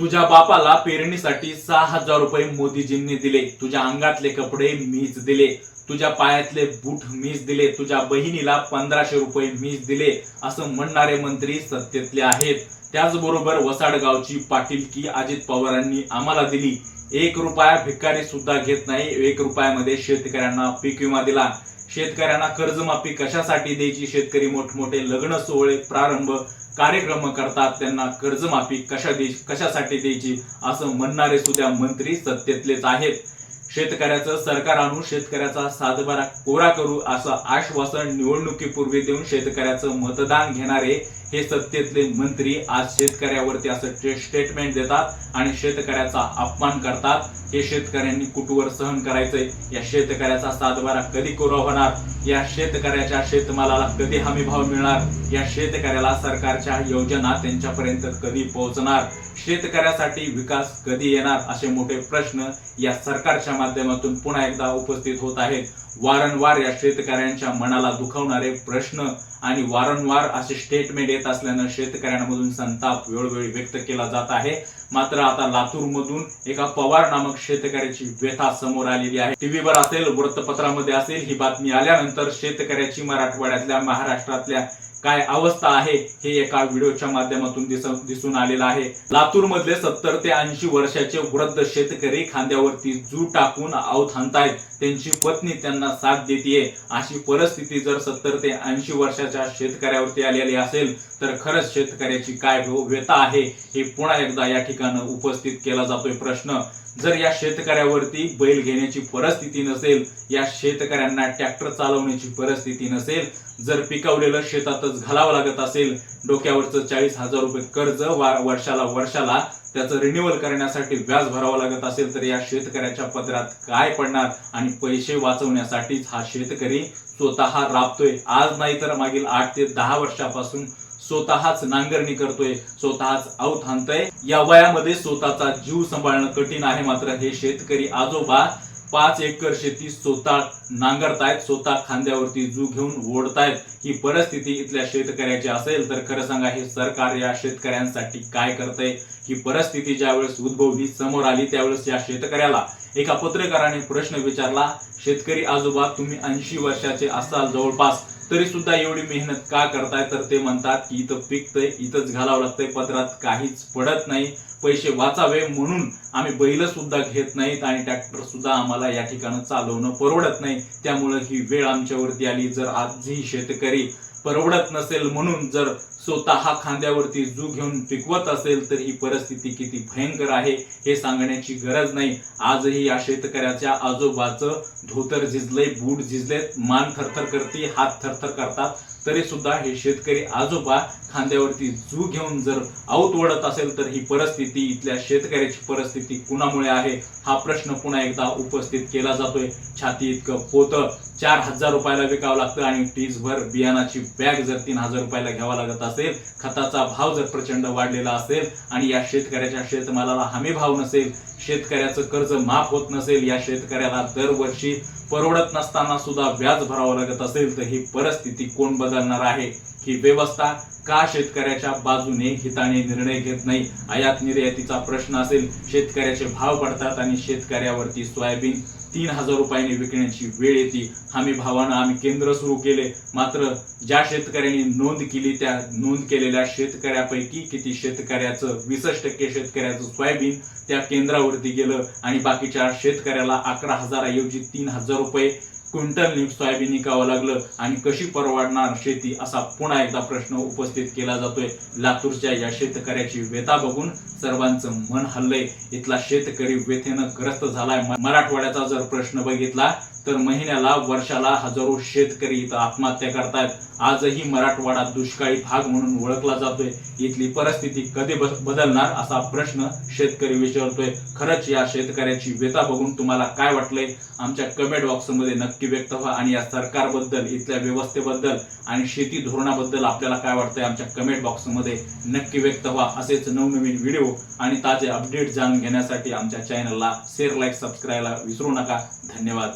तुझ्या बापाला पेरणीसाठी सहा हजार रुपये मोदीजींनी दिले. तुझ्या अंगातले कपडे मीच दिले. तुझ्या पायातले बूट मीच दिले. तुझ्या बहिणीला पंधराशे रुपये मीच दिले असं म्हणणारे मंत्री सत्तेतले आहेत. त्याचबरोबर वसाडगावची पाटीलकी अजित पवारांनी आम्हाला दिली. एक रुपया भिकारी सुद्धा घेत नाही. एक रुपयामध्ये शेतकऱ्यांना पीक विमा दिला. शेतकऱ्यांना कर्जमाफी कशासाठी द्यायची? शेतकरी मोठमोठे लग्न सोहळे प्रारंभ कार्यक्रम करतात त्यांना कर्जमाफी कशा दे कशासाठी द्यायची असं म्हणणारे सुद्धा मंत्री सत्तेतलेच आहेत. शेतकऱ्याचं सरकार आणू शेतकऱ्याचा सातबारा कोरा करू असं आश्वासन निवडणुकीपूर्वी देऊन शेतकऱ्याचं मतदान घेणारे हे सत्तेतले मंत्री आज शेतकऱ्यावरती असं स्टेटमेंट देतात आणि शेतकऱ्याचा अपमान करतात. हे शेतकऱ्यांनी कुठवर सहन करायचंय? या शेतकऱ्याचा सातबारा कधी कोरा होणार? या शेतकऱ्याच्या शेतमालाला कधी हमी भाव मिळणार? या शेतकऱ्याला सरकारच्या योजना त्यांच्यापर्यंत कधी पोहोचणार? शेतकऱ्यासाठी विकास कधी येणार? असे मोठे प्रश्न या सरकारच्या माध्यमातून पुन्हा एकदा उपस्थित होत आहेत. वारंवार या शेतकऱ्यांच्या मनाला दुखावणारे प्रश्न आणि वारंवार असे स्टेटमेंट येत असल्यानं शेतकऱ्यांमधून संताप वेळोवेळी व्यक्त केला जात आहे. मात्र आता लातूर मधून एका पवार नामक शेतकऱ्याची व्यथा समोर आलेली आहे. टीव्हीवर असेल वृत्तपत्रामध्ये असेल ही बातमी आल्यानंतर शेतकऱ्याची मराठवाड्यातल्या महाराष्ट्रातल्या काय अवस्था आहे हे एका व्हिडिओच्या माध्यमातून दिसून आलेलं आहे. लातूर मधले सत्तर ते ऐंशी वर्षाचे वृद्ध शेतकरी खांद्यावरती जू टाकून अवत हाणतायत. त्यांची पत्नी त्यांना साथ देते अशी परिस्थिती जर सत्तर ते ऐंशी वर्षाच्या शेतकऱ्यावरती आलेली असेल तर खरंच शेतकऱ्याची काय हो व्यथा आहे हे पुन्हा एकदा या ठिकाणी उपस्थित केला जातोय प्रश्न. जर या शेतकऱ्यावरती बैल घेण्याची परिस्थिती नसेल या शेतकऱ्यांना ट्रॅक्टर चालवण्याची परिस्थिती नसेल जर पिकवलेलं शेतातच घालावं लागत असेल डोक्यावरचं चाळीस हजार रुपये कर्ज वा- वर्षाला वर्षाला त्याचं रिन्युअल करण्यासाठी व्याज भरावं लागत असेल तर या शेतकऱ्याच्या पदरात काय पडणार? आणि पैसे वाचवण्यासाठीच हा शेतकरी स्वतः राबतोय. आज नाही तर मागील आठ ते दहा वर्षापासून स्वतःच नांगरणी करतोय स्वतःच आऊत हाणतोय. या वयामध्ये स्वतःचा जीव सांभाळणं कठीण आहे मात्र हे शेतकरी आजोबा पाच एकर शेती स्वतः नांगरतायत स्वतः खांद्यावरती जू घेऊन ओढतायत. ही परिस्थिती इथल्या शेतकऱ्याची असेल तर खरं सांगा हे सरकार या शेतकऱ्यांसाठी काय करतंय? ही परिस्थिती ज्यावेळेस उद्भवली समोर आली त्यावेळेस या शेतकऱ्याला एका पत्रकाराने प्रश्न विचारला शेतकरी आजोबा तुम्ही ऐंशी वर्षाचे असाल जवळपास तरी सुद्धा एवढी मेहनत का करताय? तर ते म्हणतात की इथं पिकतंय इथंच घालावं लागतंय पदरात काहीच पडत नाही. पैसे वाचावे म्हणून आम्ही बैल सुद्धा घेत नाहीत आणि ट्रॅक्टर सुद्धा आम्हाला या ठिकाणी चालवणं परवडत नाही. त्यामुळे ही वेळ आमच्यावरती आली. जर आजही शेतकरी परवडत नसेल म्हणून जर स्वतः खांद्यावरती जू घेऊन पिकवत असेल तर ही परिस्थिती किती भयंकर आहे हे सांगण्याची गरज नाही. आजही या शेतकऱ्याच्या आजोबाचं धोतर झिजले बूट झिजलेत मान थरथर करते हात थरथर करतात. तरी सुद्धा हे शेतकरी आजोबा खांद्यावरती जू घेऊन जर आऊत ओढत असेल तर ही परिस्थिती इथल्या शेतकऱ्याची परिस्थिती कुणामुळे आहे? हा प्रश्न पुन्हा एकदा उपस्थित केला जातोय. छाती इतकं पोतं. चार हजार रुपयाला विकावं लागतं आणि टीजभर बियाणाची बॅग जर तीन हजार रुपयाला घ्यावा लागत असेल खताचा भाव जर प्रचंड वाढलेला असेल आणि या शेतकऱ्याच्या शेतमालाला हमी भाव नसेल शेतकऱ्याचं कर्ज माफ होत नसेल या शेतकऱ्याला दरवर्षी परवडत नसताना सुद्धा व्याज भरावं लागत असेल तर ही परिस्थिती कोण बदलणार आहे? ही व्यवस्था का शेतकऱ्याच्या बाजूने हिताने निर्णय घेत नाही? आयात निर्यातीचा प्रश्न असेल शेतकऱ्याचे भाव पडतात आणि शेतकऱ्यावरती सोयाबीन तीन हजार रुपयाने विकण्याची वेळ येते. हमी भावानं आम्ही केंद्र सुरू केले. मात्र ज्या शेतकऱ्यांनी नोंद केली त्या नोंद केलेल्या शेतकऱ्यापैकी किती शेतकऱ्याचं वीसच टक्के शेतकऱ्याचं सोयाबीन त्या केंद्रावरती गेलं आणि बाकीच्या शेतकऱ्याला अकरा हजाराऐवजी तीन हजार रुपये क्विंटल सोयाबीन विकावं लागलं आणि कशी परवडणार शेती असा पुन्हा एकदा प्रश्न उपस्थित केला जातोय. लातूरच्या या शेतकऱ्याची व्यथा बघून सर्वांचं मन हल्लंय. इथला शेतकरी व्यथेनं ग्रस्त झालाय. मराठवाड्याचा जर प्रश्न बघितला तर महिन्याला वर्षाला हजारो शेतकरी इथं आत्महत्या करतायत. आजही मराठवाडा दुष्काळी भाग म्हणून ओळखला जातोय. इथली परिस्थिती कधी बदलणार असा प्रश्न शेतकरी विचारतोय. खरंच या शेतकऱ्याची व्यथा बघून तुम्हाला काय वाटलंय? आमच्या कमेंट बॉक्समध्ये नक्की व्यक्त व्हा आणि या सरकारबद्दल इथल्या व्यवस्थेबद्दल आणि शेती धोरणाबद्दल आपल्याला काय वाटतंय आमच्या कमेंट बॉक्समध्ये नक्की व्यक्त व्हा. असेच नवनवीन व्हिडिओ आणि ताजे अपडेट जाणून घेण्यासाठी आमच्या चॅनलला शेअर लाईक सबस्क्राईबला विसरू नका. धन्यवाद.